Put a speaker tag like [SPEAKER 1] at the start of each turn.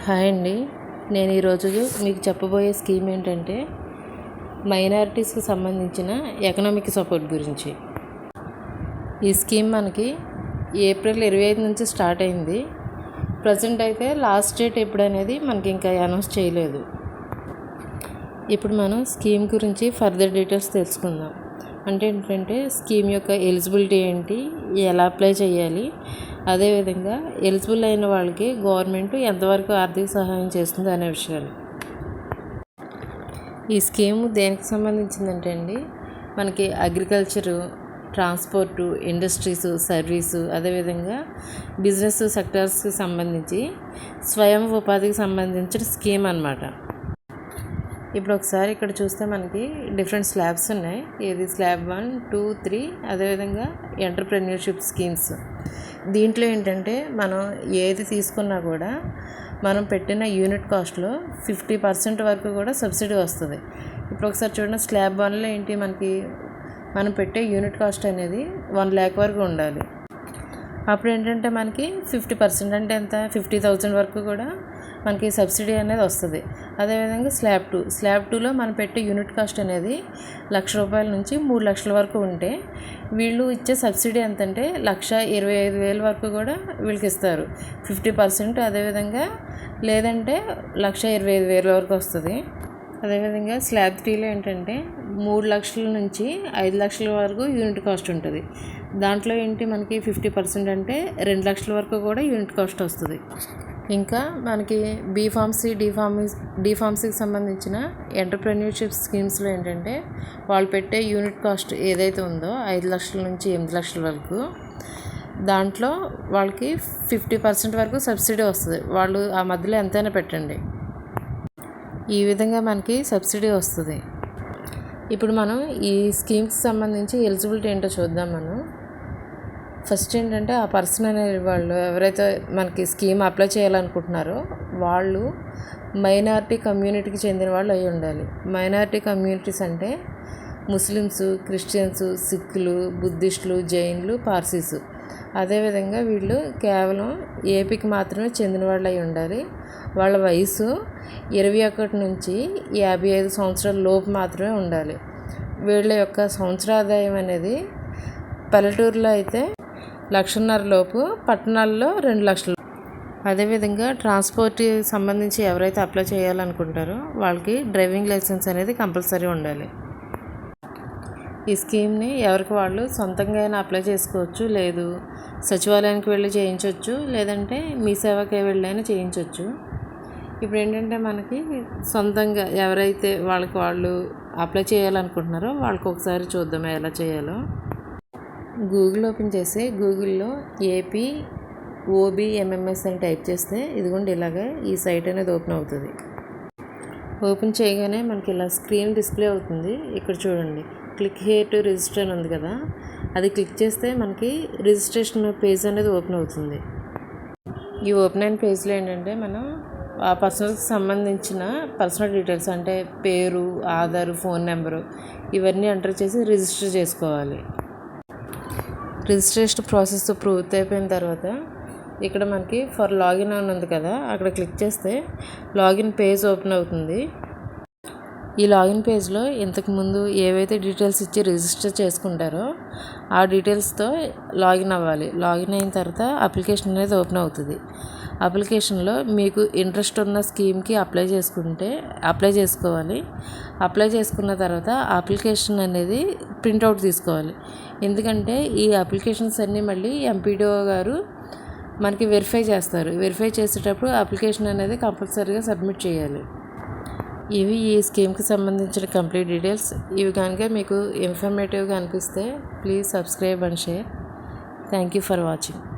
[SPEAKER 1] Hi అండి. నేను ఈరోజు మీకు చెప్పబోయే స్కీమ్ ఏంటంటే మైనారిటీస్కి సంబంధించిన ఎకనామిక్ సపోర్ట్ గురించి. ఈ స్కీమ్ మనకి ఏప్రిల్ ఇరవై ఐదు నుంచి స్టార్ట్ అయింది. ప్రజెంట్ అయితే లాస్ట్ డేట్ ఎప్పుడు అనేది మనకి ఇంకా అనౌన్స్ చేయలేదు. ఇప్పుడు మనం స్కీమ్ గురించి ఫర్దర్ డీటెయిల్స్ తెలుసుకుందాం. అంటే ఏంటంటే స్కీమ్ యొక్క ఎలిజిబిలిటీ ఏంటి ఎలా అప్లై చేయాలి అదేవిధంగా ఎలిజిబుల్ అయిన వాళ్ళకి గవర్నమెంట్ ఎంతవరకు ఆర్థిక సహాయం చేస్తుంది అనే విషయాలు. ఈ స్కీమ్ దేనికి సంబంధించిందంటే అండి మనకి అగ్రికల్చరు ట్రాన్స్పోర్టు ఇండస్ట్రీసు సర్వీసు అదేవిధంగా బిజినెస్ సెక్టార్స్కి సంబంధించి స్వయం ఉపాధికి సంబంధించిన స్కీమ్ అనమాట ఇప్పుడు ఒకసారి ఇక్కడ చూస్తే మనకి డిఫరెంట్ స్లాబ్స్ ఉన్నాయి. ఇది స్లాబ్ వన్ టూ త్రీ అదేవిధంగా ఎంటర్ప్రెన్యూర్షిప్ స్కీమ్స్. దీంట్లో ఏంటంటే మనం ఏది తీసుకున్నా కూడా మనం పెట్టిన యూనిట్ కాస్ట్లో ఫిఫ్టీ పర్సెంట్ వరకు కూడా సబ్సిడీ వస్తుంది. ఇప్పుడు ఒకసారి చూడండి స్లాబ్ వన్లో ఏంటి మనకి మనం పెట్టే యూనిట్ కాస్ట్ అనేది వన్ ల్యాక్ వరకు ఉండాలి. అప్పుడు ఏంటంటే మనకి ఫిఫ్టీ పర్సెంట్ అంటే ఎంత? ఫిఫ్టీ థౌజండ్ వరకు కూడా మనకి సబ్సిడీ అనేది వస్తుంది. అదేవిధంగా స్లాబ్ టూ. స్లాబ్ టూలో మనం పెట్టే యూనిట్ కాస్ట్ అనేది లక్ష రూపాయల నుంచి మూడు లక్షల వరకు ఉంటే వీళ్ళు ఇచ్చే సబ్సిడీ ఎంతంటే లక్ష ఇరవై ఐదు వేల వరకు కూడా వీళ్ళకి ఇస్తారు. ఫిఫ్టీ పర్సెంట్ అదేవిధంగా లేదంటే లక్ష ఇరవై ఐదు వేల వరకు వస్తుంది. అదేవిధంగా స్లాబ్ త్రీలో ఏంటంటే మూడు లక్షల నుంచి ఐదు లక్షల వరకు యూనిట్ కాస్ట్ ఉంటుంది. దాంట్లో ఏంటి మనకి ఫిఫ్టీ పర్సెంట్ అంటే రెండు లక్షల వరకు కూడా యూనిట్ కాస్ట్ వస్తుంది. ఇంకా మనకి బీఫార్మసీ డిఫార్మసీ డిఫార్మసీకి సంబంధించిన ఎంటర్ప్రెన్యూర్షిప్ స్కీమ్స్లో ఏంటంటే వాళ్ళు పెట్టే యూనిట్ కాస్ట్ ఏదైతే ఉందో ఐదు లక్షల నుంచి ఎనిమిది లక్షల వరకు దాంట్లో వాళ్ళకి ఫిఫ్టీ పర్సెంట్ వరకు సబ్సిడీ వస్తుంది. వాళ్ళు ఆ మధ్యలో ఎంతైనా పెట్టండి. ఈ విధంగా మనకి సబ్సిడీ వస్తుంది. ఇప్పుడు మనం ఈ స్కీమ్కి సంబంధించి ఎలిజిబిలిటీ ఏంటో చూద్దాం మనం. ఫస్ట్ ఏంటంటే ఆ పర్సన్ అనే వాళ్ళు ఎవరైతే మనకి స్కీమ్ అప్లై చేయాలనుకుంటున్నారో వాళ్ళు మైనారిటీ కమ్యూనిటీకి చెందిన వాళ్ళు అయి ఉండాలి. మైనారిటీ కమ్యూనిటీస్ అంటే ముస్లిమ్స్ క్రిస్టియన్స్ సిక్కులు బుద్ధిస్టులు జైన్లు పార్సీస్. అదేవిధంగా వీళ్ళు కేవలం ఏపీకి మాత్రమే చెందిన వాళ్ళు అయి ఉండాలి. వాళ్ళ వయసు ఇరవై ఒకటి నుంచి యాభై ఐదు సంవత్సరాల లోపు మాత్రమే ఉండాలి. వీళ్ళ యొక్క సంవత్సరాదాయం అనేది పల్లెటూరులో అయితే లక్షన్నర లోపు పట్టణాల్లో రెండు లక్షలు. అదేవిధంగా ట్రాన్స్పోర్ట్ సంబంధించి ఎవరైతే అప్లై చేయాలనుకుంటారో వాళ్ళకి డ్రైవింగ్ లైసెన్స్ అనేది కంపల్సరీ ఉండాలి. ఈ స్కీమ్ని ఎవరికి వాళ్ళు సొంతంగా అయినా అప్లై చేసుకోవచ్చు లేదు సచివాలయానికి వెళ్ళి చేయించవచ్చు లేదంటే మీ సేవకే వెళ్ళైనా చేయించవచ్చు ఇప్పుడు ఏంటంటే మనకి సొంతంగా ఎవరైతే వాళ్ళకి వాళ్ళు అప్లై చేయాలనుకుంటున్నారో వాళ్ళకి ఒకసారి చూద్దాం ఎలా చేయాలో. గూగుల్ ఓపెన్ చేసి గూగుల్లో ఏపీ ఓబిఎంఎంఎస్ అని టైప్ చేస్తే ఇదిగోండి ఇలాగే ఈ సైట్ అనేది ఓపెన్ అవుతుంది. ఓపెన్ చేయగానే మనకి ఇలా స్క్రీన్ డిస్ప్లే అవుతుంది. ఇక్కడ చూడండి. క్లిక్ హియర్ టు రిజిస్టర్ అని ఉంది కదా. అది క్లిక్ చేస్తే మనకి రిజిస్ట్రేషన్ పేజ్ అనేది ఓపెన్ అవుతుంది. ఈ ఓపెన్ అయిన పేజ్లో ఏంటంటే మనం ఆ పర్సనల్కి సంబంధించిన పర్సనల్ డీటెయిల్స్ అంటే పేరు ఆధార్ ఫోన్ నెంబరు ఇవన్నీ ఎంటర్ చేసి రిజిస్టర్ చేసుకోవాలి. రిజిస్ట్రేషన్ ప్రాసెస్ పూర్తి అయిపోయిన తర్వాత ఇక్కడ మనకి ఫర్ లాగిన్ అని ఉంది కదా అక్కడ క్లిక్ చేస్తే లాగిన్ పేజ్ ఓపెన్ అవుతుంది. ఈ లాగిన్ పేజ్లో ఇంతకుముందు ఏవైతే డీటెయిల్స్ ఇచ్చి రిజిస్టర్ చేసుకుంటారో ఆ డీటెయిల్స్తో లాగిన్ అవ్వాలి. లాగిన్ అయిన తర్వాత అప్లికేషన్ అనేది ఓపెన్ అవుతుంది. అప్లికేషన్లో మీకు ఇంట్రెస్ట్ ఉన్న స్కీమ్కి అప్లై చేసుకుంటే అప్లై చేసుకోవాలి. అప్లై చేసుకున్న తర్వాత అప్లికేషన్ అనేది ప్రింట్అవుట్ తీసుకోవాలి. ఎందుకంటే ఈ అప్లికేషన్స్ అన్నీ మళ్ళీ ఎంపీడీఓ గారు మనకి వెరిఫై చేస్తారు. వెరిఫై చేసేటప్పుడు అప్లికేషన్ అనేది కంపల్సరీగా సబ్మిట్ చేయాలి. ఇవి ఈ స్కీమ్కి సంబంధించిన కంప్లీట్ డీటెయిల్స్ ఇవి కనుక మీకు ఇన్ఫర్మేటివ్గా అనిపిస్తే please subscribe and share thank you for watching